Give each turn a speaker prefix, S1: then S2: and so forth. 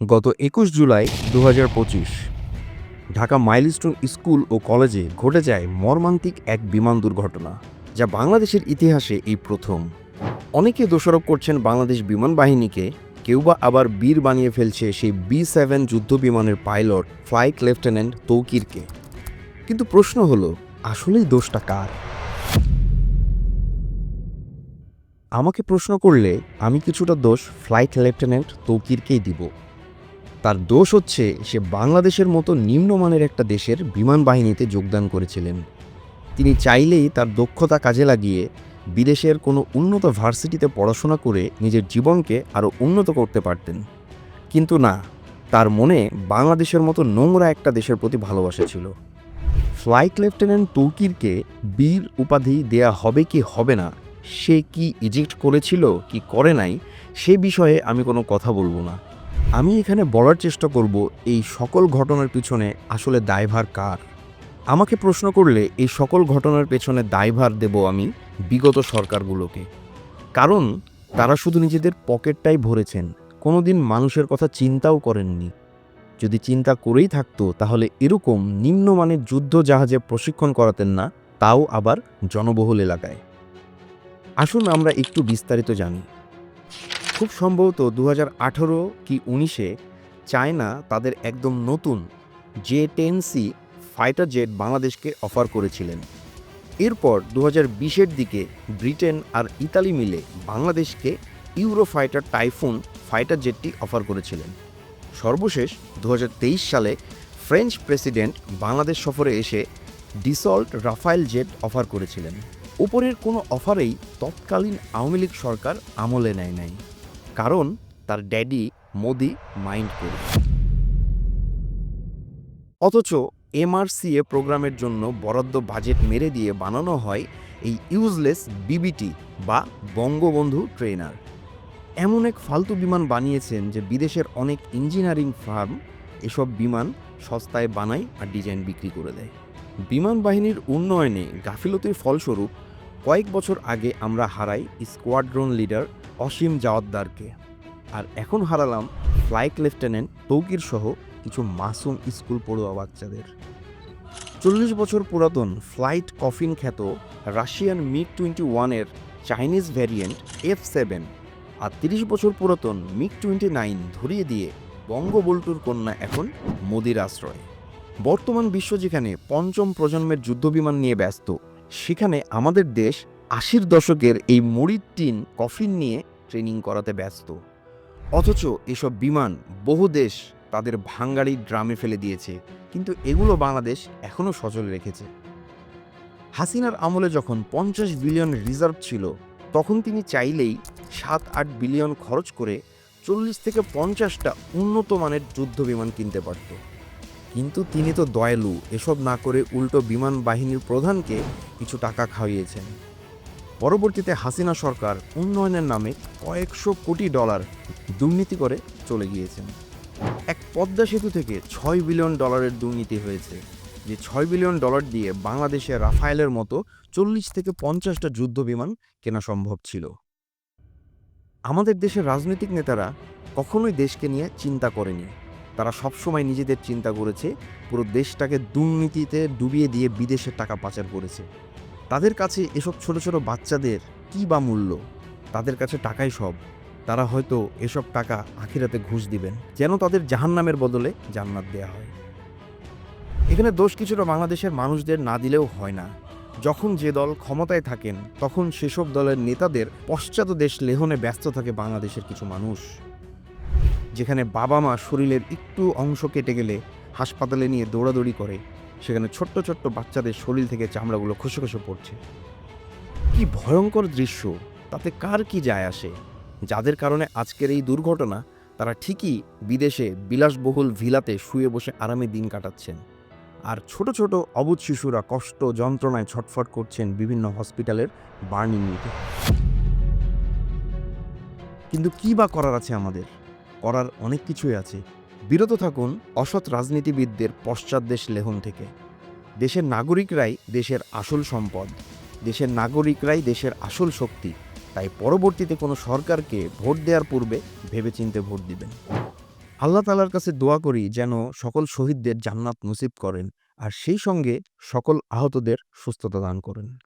S1: গত একুশ জুলাই দু হাজার পঁচিশ। ঢাকা মাইলস্টোন স্কুল ও কলেজে ঘটে যায় মর্মান্তিক এক বিমান দুর্ঘটনা, যা বাংলাদেশের ইতিহাসে এই প্রথম। অনেকে দোষারোপ করছেন বাংলাদেশ বিমান বাহিনীকে, কেউ বা আবার বীর বানিয়ে ফেলছে সেই বি সেভেন যুদ্ধ বিমানের পাইলট ফ্লাইট লেফটেন্যান্ট তৌকিরকে। কিন্তু প্রশ্ন হলো, আসলেই দোষটা কার? আমাকে প্রশ্ন করলে আমি কিছুটা দোষ ফ্লাইট লেফটেন্যান্ট তৌকিরকেই দিব। তার দোষ হচ্ছে সে বাংলাদেশের মতো নিম্নমানের একটা দেশের বিমান বাহিনীতে যোগদান করেছিলেন। তিনি চাইলেই তার দক্ষতা কাজে লাগিয়ে বিদেশের কোনো উন্নত ভার্সিটিতে পড়াশোনা করে নিজের জীবনকে আরও উন্নত করতে পারতেন। কিন্তু না, তার মনে বাংলাদেশের মতো নোংরা একটা দেশের প্রতি ভালোবাসা ছিল। ফ্লাইট লেফটেন্যান্ট তৌকিরকে বীর উপাধি দেয়া হবে কি হবে না, সে কি ইজেক্ট করেছিল, কি করে নাই, সে বিষয়ে আমি কোনো কথা বলব না। আমি এখানে বলার চেষ্টা করব এই সকল ঘটনার পিছনে আসলে দায়ভার কার? আমাকে প্রশ্ন করলে এই সকল ঘটনার পেছনে দায়ভার দেব আমি বিগত সরকারগুলোকে। কারণ তারা শুধু নিজেদের পকেটটাই ভরেছেন, কোনোদিন মানুষের কথা চিন্তাও করেননি। যদি চিন্তা করেই থাকতো, তাহলে এরকম নিম্নমানের যুদ্ধ জাহাজে প্রশিক্ষণ করাতেন না, তাও আবার জনবহুল এলাকায়। আসুন আমরা একটু বিস্তারিত জানি। খুব সম্ভবত দু আঠারো কি উনিশে চায়না তাদের একদম নতুন J ten C fighter jet বাংলাদেশকে অফার করেছিলেন। এরপর দু হাজার বিশের দিকে ব্রিটেন আর ইতালি মিলে বাংলাদেশকে ইউরো ফাইটার টাইফুন ফাইটার জেটটি অফার করেছিলেন। সর্বশেষ দু হাজার তেইশ সালে ফ্রেঞ্চ প্রেসিডেন্ট বাংলাদেশ সফরে এসে ডিসল্ট রাফায়েল জেট অফার করেছিলেন। উপরের কোনো অফারেই তৎকালীন আওয়ামী লীগ সরকার আমলে নেয় নাই। কারণ তার ড্যাডি মোদি মাইন্ড করে অথচ এমআরসিএ প্রোগ্রামের জন্য বরাদ্দ বাজেট মেরে দিয়ে বানানো হয় এই ইউজলেস বিবিটি বা বঙ্গবন্ধু ট্রেনার এমন এক ফালতু বিমান বানিয়েছেন যে বিদেশের অনেক ইঞ্জিনিয়ারিং ফার্ম এসব বিমান সস্তায় বানায় আর ডিজাইন বিক্রি করে দেয়। বিমান বাহিনীর উন্নয়নে গাফিলতির ফলস্বরূপ কয়েক বছর আগে আমরা হারাই স্কোয়াড্রন লিডার অসীম জাওয়াদ্দারকে। আর এখন হারালাম ফ্লাইট লেফটেন্যান্ট তৌকির সহ কিছু মাসুম স্কুল পড়ুয়া বাচ্চাদের। চল্লিশ বছর পুরাতন ফ্লাইট কফিন খ্যাত রাশিয়ান মিগ টোয়েন্টি ওয়ানের চাইনিজ ভ্যারিয়েন্ট এফ সেভেন আর তিরিশ বছর পুরাতন মিগ টোয়েন্টি নাইন ধরিয়ে দিয়ে বঙ্গবল্টুর কন্যা এখন মোদির আশ্রয়। বর্তমান বিশ্ব যেখানে পঞ্চম প্রজন্মের যুদ্ধবিমান নিয়ে ব্যস্ত, সেখানে আমাদের দেশ আশির দশকের এই মুড়ির টিন কফিন নিয়ে ট্রেনিং করাতে ব্যস্ত। অথচ এসব বিমান বহু দেশ তাদের ভাঙ্গাড়ি ড্রামে ফেলে দিয়েছে, কিন্তু এগুলো বাংলাদেশ এখনও সচল রেখেছে। হাসিনার আমলে যখন পঞ্চাশ বিলিয়ন রিজার্ভ ছিল, তখন তিনি চাইলেই সাত আট বিলিয়ন খরচ করে চল্লিশ থেকে পঞ্চাশটা উন্নত মানের যুদ্ধ বিমান কিনতে পারত। কিন্তু তিনি তো দয়ালু, এসব না করে উল্টো বিমান বাহিনীর প্রধানকে কিছু টাকা খাইয়েছেন। পরবর্তীতে হাসিনা সরকার উন্নয়নের নামে কয়েকশো কোটি ডলার দুর্নীতি করে চলে গিয়েছেন। এক পদ্মা সেতু থেকে ছয় বিলিয়ন ডলারের দুর্নীতি হয়েছে। যে ছয় বিলিয়ন ডলার দিয়ে বাংলাদেশে রাফায়েলের মতো চল্লিশ থেকে পঞ্চাশটা যুদ্ধ বিমান কেনা সম্ভব ছিল। আমাদের দেশের রাজনৈতিক নেতারা কখনোই দেশকে নিয়ে চিন্তা করেনি। তারা সবসময় নিজেদের চিন্তা করেছে, পুরো দেশটাকে দুর্নীতিতে ডুবিয়ে দিয়ে বিদেশের টাকা পাচার করেছে। তাদের কাছে এসব ছোট ছোট বাচ্চাদের কী বা মূল্য? তাদের কাছে টাকাই সব। তারা হয়তো এসব টাকা আখিরাতে ঘুষ দিবেন, যেন তাদের জাহান্নামের বদলে জান্নাত দেয়া হয়। এখানে দোষ কিছুটা বাংলাদেশের মানুষদের না দিলেও হয় না। যখন যে দল ক্ষমতায় থাকেন, তখন সেসব দলের নেতাদের পশ্চাৎ দেশ লেহনে ব্যস্ত থাকে বাংলাদেশের কিছু মানুষ। যেখানে বাবা মা শরীরের একটু অংশ কেটে গেলে হাসপাতালে নিয়ে দৌড়াদৌড়ি করে সেখানে ছোট্ট ছোট্ট বাচ্চাদের শরীর থেকে চামড়াগুলো খসে খসে পড়ছে। কি ভয়ঙ্কর দৃশ্য! তাতে কার কি যায় আসে? যাদের কারণে আজকের এই দুর্ঘটনা, তারা ঠিকই বিদেশে বিলাসবহুল ভিলাতে শুয়ে বসে আরামে দিন কাটাচ্ছেন। আর ছোট ছোট অবুধ শিশুরা কষ্ট, যন্ত্রণায় ছটফট করছেন বিভিন্ন হসপিটালের বার্নিং নিতে। কিন্তু কি বা করার আছে আমাদের? করার অনেক কিছুই আছে। বিরত থাকুন অসৎ রাজনীতিবিদদের পশ্চাৎ দেশ লেহন থেকে। দেশের নাগরিকরাই দেশের আসল সম্পদ। দেশের নাগরিকরাই দেশের আসল শক্তি। তাই পরবর্তীতে কোনো সরকারকে ভোট দেওয়ার পূর্বে ভেবেচিন্তে ভোট দিবেন। আল্লাহ তালার কাছে দোয়া করি যেন সকল শহীদদের জান্নাত নসিব করেন আর সেই সঙ্গে সকল আহতদের সুস্থতা দান করেন।